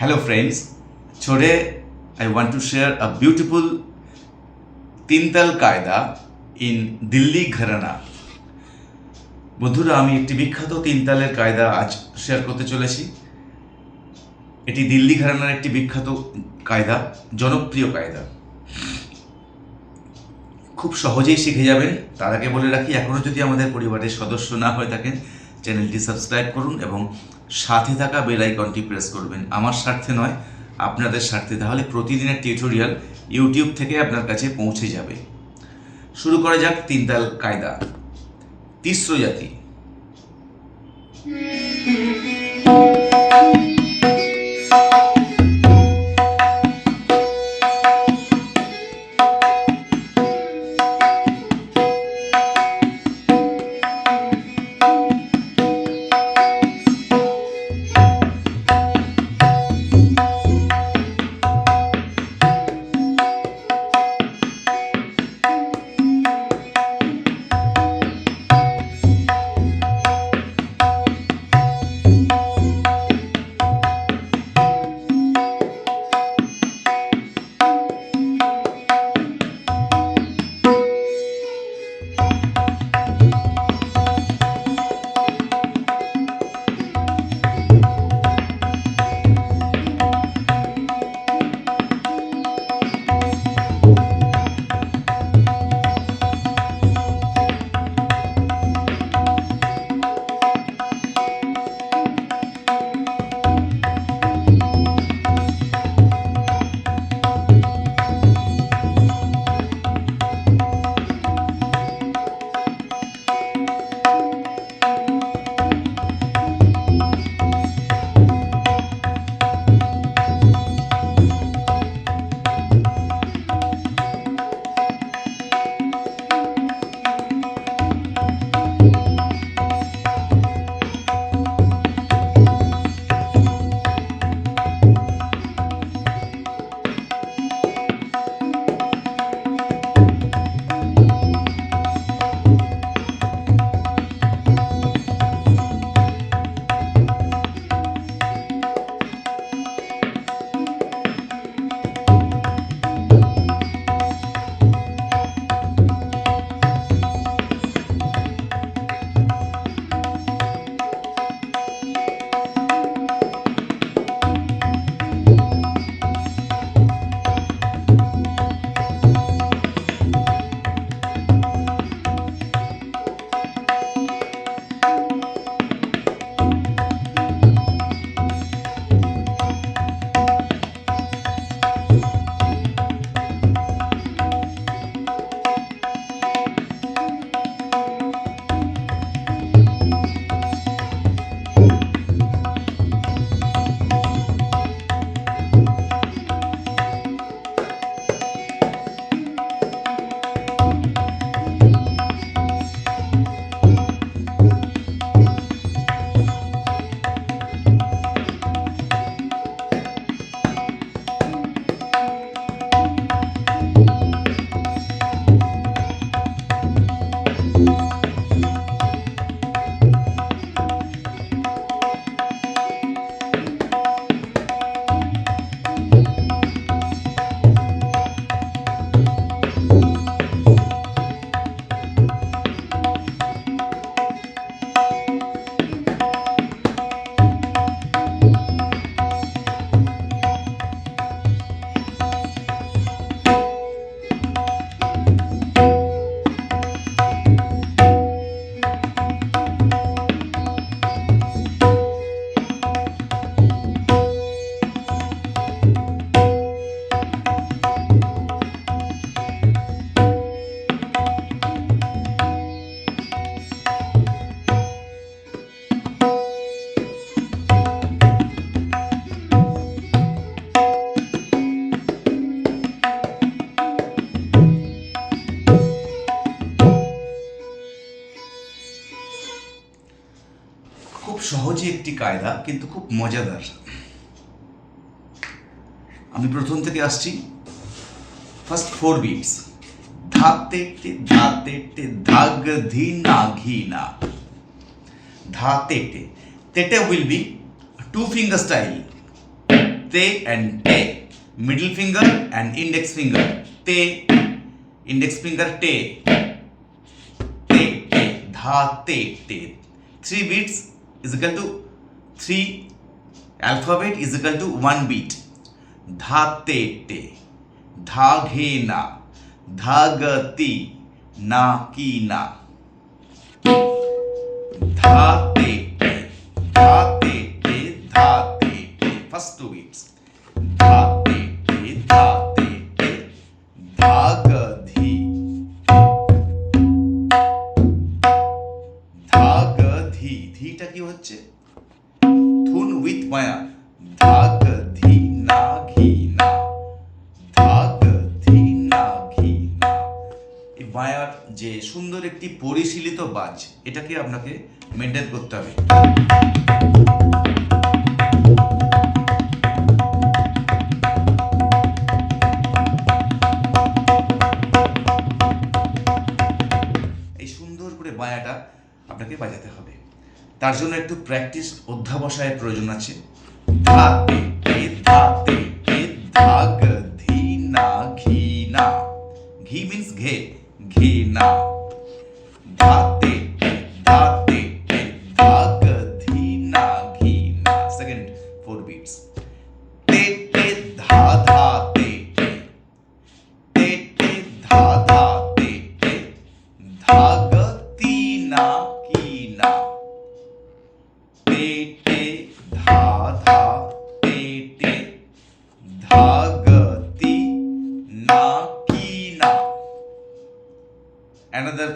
Hello, friends. Today I want to share a beautiful তিনতাল কায়দা in Delhi gharana বন্ধুরা আমি একটি বিখ্যাত তিনতালের কায়দা আজ শেয়ার করতে চলেছি। এটি দিল্লি ঘরানার একটি বিখ্যাত কায়দা জনপ্রিয় কায়দা। খুব সহজেই শিখে যাবেন। তার আগে বলে রাখি এখনও যদি আমাদের পরিবারের সদস্য না হয়ে থাকেন চ্যানেলটি সাবস্ক্রাইব করুন এবং সাথে থাকা বেল আইকনটি প্রেস করবেন। আমার স্বার্থে নয়, আপনাদের স্বার্থে। তাহলে প্রতিদিনের টিউটোরিয়াল ইউটিউব থেকে আপনার কাছে পৌঁছে যাবে। শুরু করা যাক তিনতাল কায়দা। তিস্র জাতি। একটি কায়দা কিন্তু খুব মজাদার আমি প্রথম থেকে আসছি ফার্স্ট ফোর বিটস ধাতে টে ধাতে টে ধাগ ধি না ঘি না ধাতে টে তেটে will be two finger style te and te middle finger and index finger te index finger te te te dha te te three beats is equal to three alphabet is equal to one beat ধা তে তে ধা ঘে না ধা গতি না কি না ধা বাজ, এটাকে আপনাকে মেনটেন করতে হবে। এই সুন্দর করে বায়াটা আপনাকে বাজাতে হবে। তার জন্য একটু প্র্যাকটিস অধ্যাবসায়ের প্রয়োজন আছে। না ঘি না ঘি মিন্স ঘে ঘি না ধা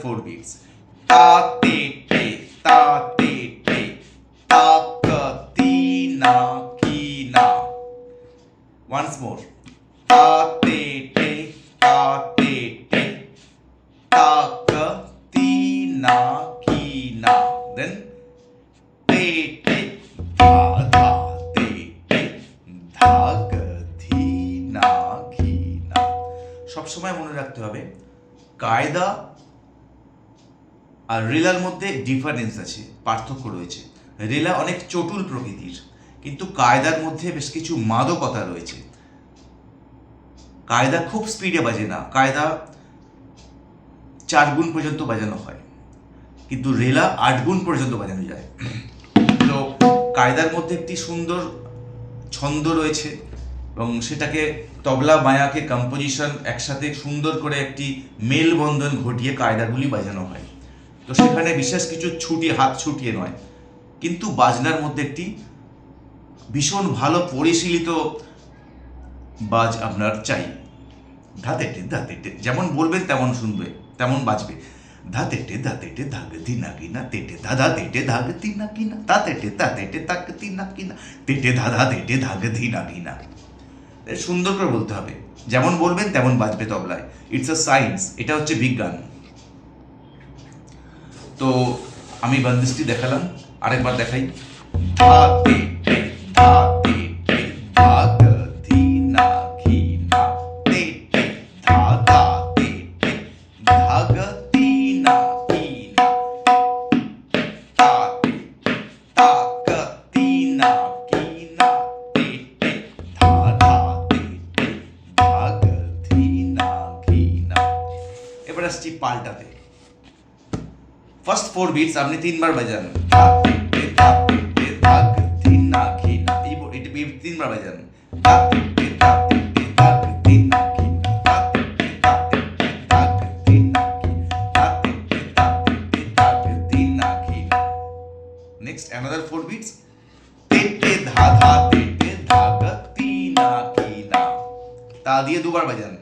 four beats. Ta te te ta te te ta ka ti na ki na. Once more রেলার মধ্যে ডিফারেন্স আছে, পার্থক্য রয়েছে। রেলা অনেক চটুল প্রকৃতির, কিন্তু কায়দার মধ্যে বেশ কিছু মাদকতা রয়েছে। কায়দা খুব স্পিডে বাজে না, কায়দা চার গুণ পর্যন্ত বাজানো হয়, কিন্তু রেলা আট গুণ পর্যন্ত বাজানো যায়। তো কায়দার মধ্যে একটি সুন্দর ছন্দ রয়েছে, এবং সেটাকে তবলা মায়াকে কম্পোজিশন একসাথে সুন্দর করে একটি মেলবন্ধন ঘটিয়ে কায়দাগুলি বাজানো হয়। তো সেখানে বিশেষ কিছু ছুটি, হাত ছুটিয়ে নয়। কিন্তু বাজনার মধ্যে একটি ভীষণ ভালো পরিশীলিত বাজ আপনার চাই। ধাতেটে ধাতেটে, যেমন বলবেন তেমন শুনবে, তেমন বাজবে। ধাতেটে ধাতেটে ধাগ দিনা কিনা তেটে ধাধা, তেটে ধাগ তিনা কিনা তাতেটে তাতেটে তাক তিনা কিনা তেটে ধাধা, তেটে ধাগ ধিনা কিনা এ সুন্দর করে বলতে হবে। যেমন বলবেন তেমন বাজবে তবলায়। ইটস আ সায়েন্স এটা হচ্ছে বিজ্ঞান। তো আমি বন্দিশটি দেখালাম, আরেকবার দেখাই। ধা তে ধা তে টে ধা না ঘি না তে ধা ধা তে গ তি না কি না তা তে তা তি না কি না তে টে ধা তে গ ধি না ঘি না এবার আসছি পাল্টাতে। फ़र्स्ट फोर बीट्स आपने तीन बार बजाना तीन बार बजाना next another four beats tete dha dha tete dha ga tina kina ta diye do bar bajan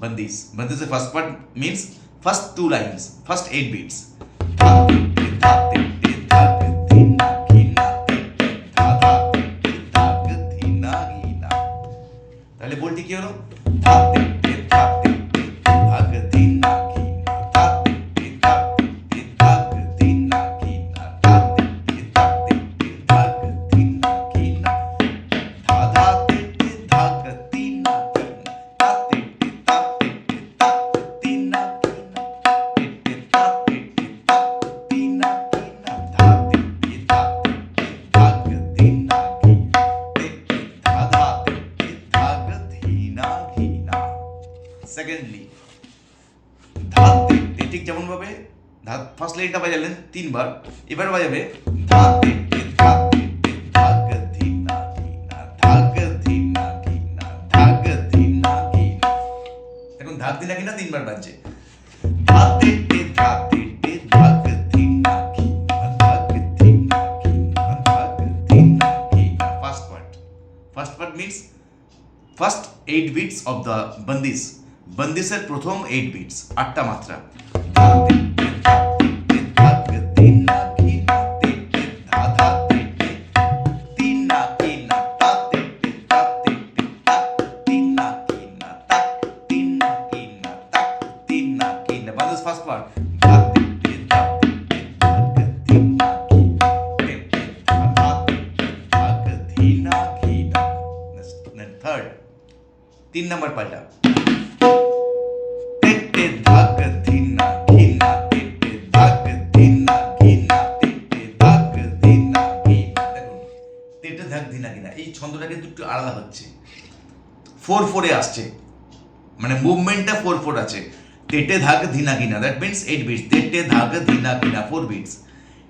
bandis. Bandis the first part means first two lines, first eight beats. তাহলে বলটি কি হলো ঠিক যেমন ভাবে ধা ফার্স্ট লাইনটা বাজালেন তিনবার, এবার বাজাবে, ধা, তে তে, ধা, তে তে ধাগ ধিনা ধিনা ধাগ ধিনা ধিনা ধাগ ধিনা ধিনা এখন ধাগ ধিনা কিনা তিনবার বাজছে? ধা, তে তে, ধা, তে তে ধাগ ধিনা ধিনা ধাগ ধিনা ধিনা ধাগ ধিনা ধিনা first part first part means first eight bits of the bandish বন্দিসের প্রথম এইট বিটস আটটা মাত্রা আলাদা হচ্ছে। ফোর ফোরে আসছে। মানে মুভমেন্টটা ফোর ফোর আছে। তেটে ধাগ ধিনা ঘিনা দ্যাট মিনস এইট বিটস তেটে ধাগ ধিনা ঘিনা ফোর বিটস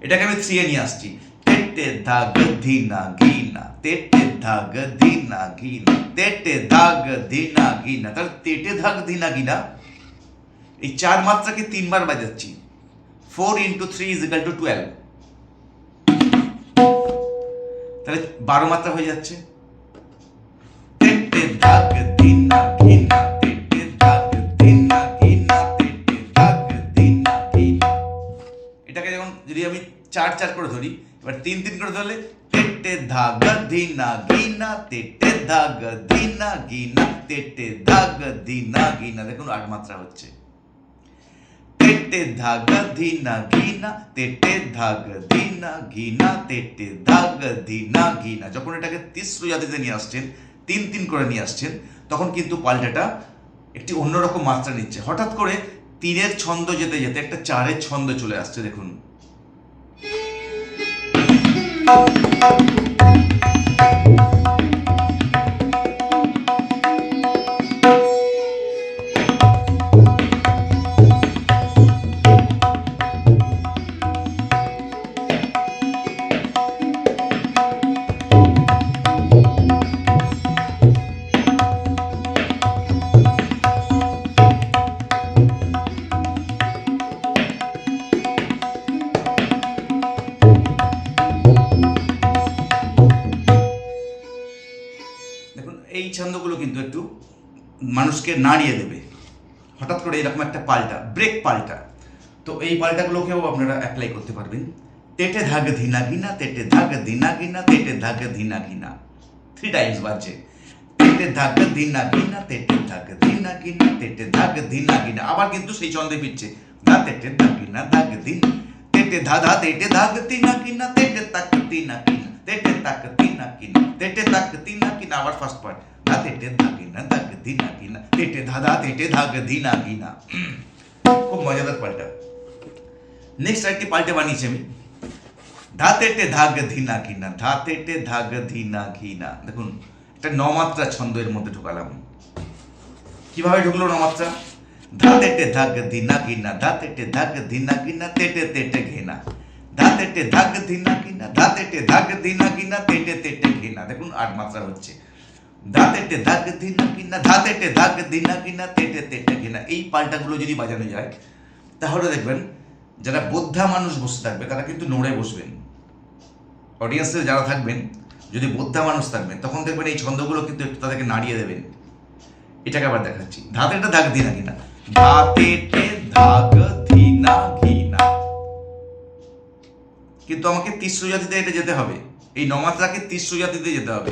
এটাকে আমি থ্রি এ নিয়ে আসছি। তেটে ধাগ ধিনা ঘিনা তেটে ধাগ ধিনা ঘিনা তেটে ধাগ ধিনা ঘিনা তাহলে তেটে ধাগ ধিনা ঘিনা এই চার মাত্রাকে তিনবার বাজাচ্ছি। Four into three is equal to twelve তাহলে বারো মাত্রা হয়ে যাচ্ছে। চার চার করে ধরি, এবার তিন তিন করে ধরলে, তেটে ধাগ ধিনা গিনা, তেটে ধাগ ধিনা গিনা, তেটে ধাগ ধিনা গিনা। দেখুন আট মাত্রা হচ্ছে। তেটে ধাগ ধিনা গিনা, তেটে ধাগ ধিনা গিনা, তেটে ধাগ ধিনা গিনা। যখন এটাকে তিস্র জাতিতে নিয়ে আসছেন, তিন তিন করে নিয়ে আসছেন, তখন কিন্তু পাল্টাটা একটি অন্যরকম মাত্রা নিচ্ছে। হঠাৎ করে তিনের ছন্দ যেতে যেতে একটা চারের ছন্দ চলে আসছে, দেখুন। Thank you. মানুষকে নাড়িয়ে দেবে। হঠাৎ করে এরকম একটা পাল্টা ব্রেক পাল্টা। তো এই পাল্টাগুলোকেও আপনারা অ্যাপ্লাই করতে পারবেন। তেটে ধাগ ধিনা ঘিনা, তেটে ধাগ ধিনা ঘিনা, তেটে ধাগ ধিনা ঘিনা। থ্রি টাইমস বাজছে। তেটে ধাগ ধিনা ঘিনা, তেটে ধাগ ধিনা ঘিনা, তেটে ধাগ ধিনা ঘিনা। আবার কিন্তু সেই ছন্দে ফিরছে। ধা, তেটে ধাগ ঘিনা, ধাগ দিন তেটে ধা ধা, তেটে ধাগ তিনা কিনা তেটে তাক তিনা কিনা তেটে তাক তিনা কিনা তেটে তাক তিনা কিনা আবার ফার্স্ট পার্ট তেটে ধাগ কিনা ধাগ দিনা কিনা তেটে ধা ধা তেটে ধাগ দিনা কিনা খুব মজাদার পাল্টা। নেক্সট আরেকটি বানিয়েছি আমি। ধাগ ধিনা তেটে ধাগ ধিনা ঘিনা দেখুন, একটা নমাত্রা ছন্দ এর মধ্যে ঢোকালাম। কীভাবে ঢুকলো নমাত্রা? ধা তেটে ধাগ ধিনা গিনা ধা তেটে ধাগ ধিনা গিনা তেটে তেটে ঘেনা। ধা ধাগ ধিনা গিনা ধা ধাগ ধিনা গিনা তেটে তেটে ঘেনা। দেখুন, আট মাত্রা হচ্ছে। ধা তেটে ধাগ ধিনা গিনা ধা তেটে ধাগ ধিনা গিনা তেটে তেটে ঘেনা এই পাল্টাগুলো যদি বাজানো যায়, তাহলে দেখবেন যারা বোদ্ধা মানুষ বসে থাকবে, তারা কিন্তু নড়ে বসবেন। অডিয়েন্সে যারা থাকবেন, যদি বোদ্ধা মানুষ থাকবেন, তখন দেখবেন এই ছন্দগুলো কিন্তু একটু তাদেরকে নাড়িয়ে দেবেন। এটাকে আবার দেখাচ্ছি। ধাতেটা দাগ দিনা কিনা ধাতেটে ধাগ ধিনা ঘিনা কিন্তু আমাকে তিস্র জাতিতে এটা যেতে হবে। এই নমাত্রাকে তিস্র জাতিতে যেতে হবে।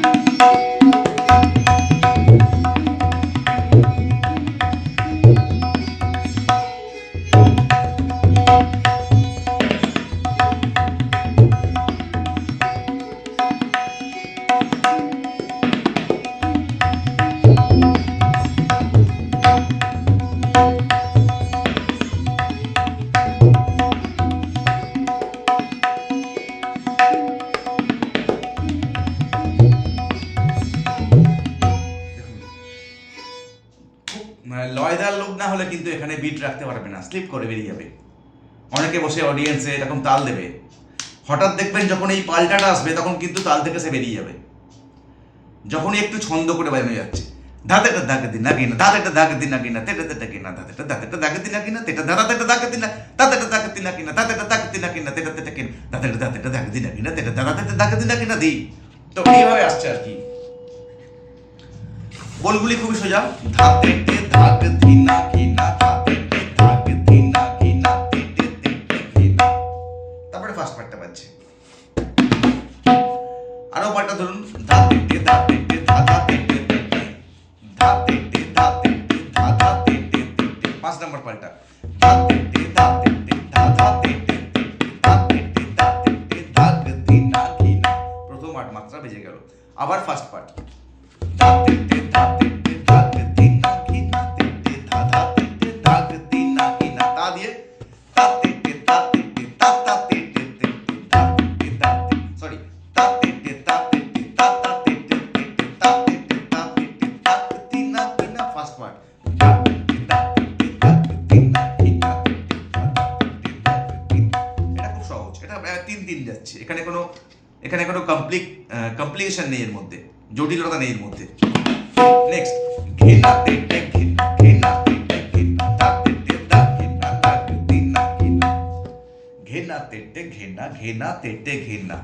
স্লিপ করে বেরিয়ে যাবে। অনেকে বসে অডিয়েন্সে এরকম তাল দেবে। হঠাৎ দেখবেন যখন এই পাল্টাটা আসবে, তখন কিন্তু তাল থেকে সে বেরিয়ে যাবে। যখনই একটু ছন্দ করে বাজানো যাচ্ছে ধাতেটা দাগে দিন না কিনা ধাতেটা দাগে দিন না কিনা তেটা তেটা কিনা ধাতেটা ধাতেটা দাগে দিন না কিনা তেটা ধারা তেটা দাগে দিন না ধাতেটা দাগে দিন না কিনা ধাতেটা দাগে দিন না কিনা তেটা তেটা কিনা ধাতেটা ধাতেটা দাগে দিন না কিনা তেটা ধারা তেটা দাগে দিন না কিনা দিই। তো এইভাবে আসছে আর কি। বলগুলি খুবই সোজা ধাতেতে দাগ দিন না কিনা দিন না পাল্টা প্রথম আট মাত্রা বেজে গেল আবার ফার্স্ট পার্ট কমপ্লিকেশন নেই এর মধ্যে, জটিলতা নেই এর মধ্যে। নেক্সট ঘেনা তেটে ঘেনা ঘেনা ঘেনা ঘেনা ঘেনা ঘেনা ঘেনা তেটে ঘেনা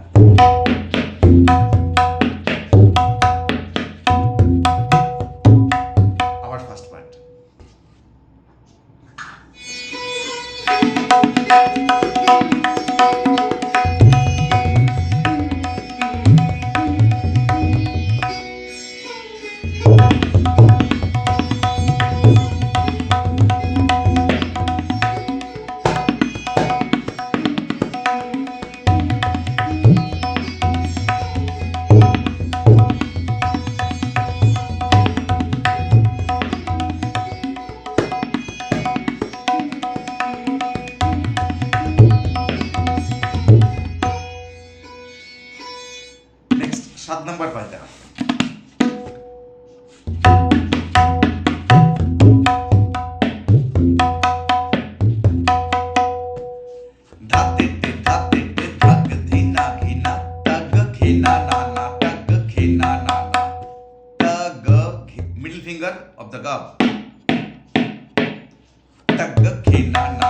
টাগ ঘিনা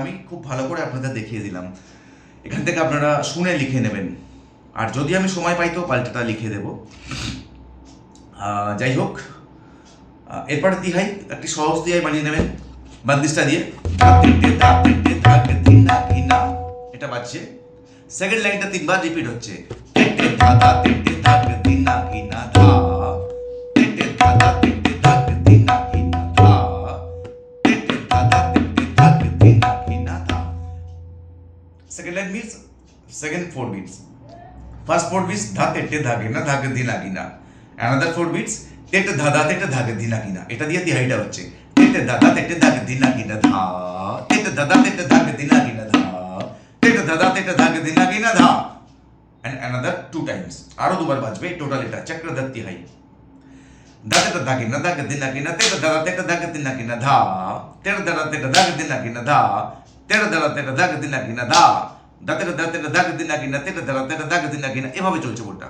আমি খুব ভালো করে আপনাদের দেখিয়ে দিলাম। এখান থেকে আপনারা শুনে লিখে নেবেন। আর যদি আমি সময় পাই তো পাল্টাটা লিখে দেব। যাই হোক। এরপরে তিহাই একটি সহজ তিহাই বানিয়ে নেবেন। বান্দিশটা দিয়ে। এটা বাজছে। সেকেন্ড লাইনটা তিনবার রিপিট হচ্ছে। Second four beats First four beats ধা তেটে ধাগে না ধাগে দিনা কিনা অ্যানাদার ফোর বিটস তেটে ধাদা তেটে ধাগে দিনা কিনা এটা দিয়ে তিহাইটা হচ্ছে তেটে দাদা তেটে ধাগে দিনা কিনা ধা তেটে দাদা তেটে ধাগে দিনা কিনা ধা তেটা দাদা তেটা ধাগে দিনা কিনা ধা অ্যান্ড অ্যানাদার টু টাইমস আরও দুবার বাজবে টোটাল এটা চক্রদত্তি হাই দাদা দাগে না দাগে দিনা কিনা তেটা দাদা তেটা দাগে দিনা কিনা ধা তেটা দাদা তেটা দাগে দিনা কিনা ধা তেটা দাদা তেটা দাগে দিনা কিনা ধা দাতে দাঁতেটা দাগ দিন কিনা তেটা দাদা তেটা দাগে দিনা কিনা এভাবে চলছে বোর্ডটা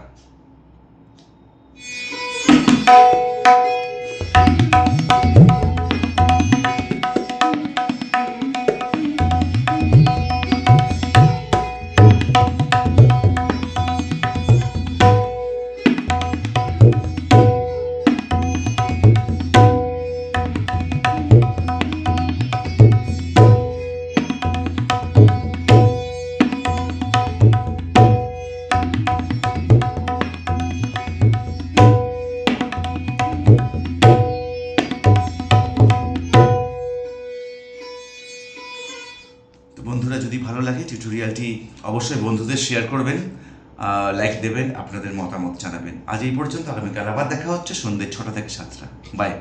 শেয়ার করবেন লাইক দেবেন, আপনাদের মতামত জানাবেন। আজ এই পর্যন্ত, আগামীকাল আবার দেখা হচ্ছে সন্ধ্যে ছটা থেকে সাতটা। বাই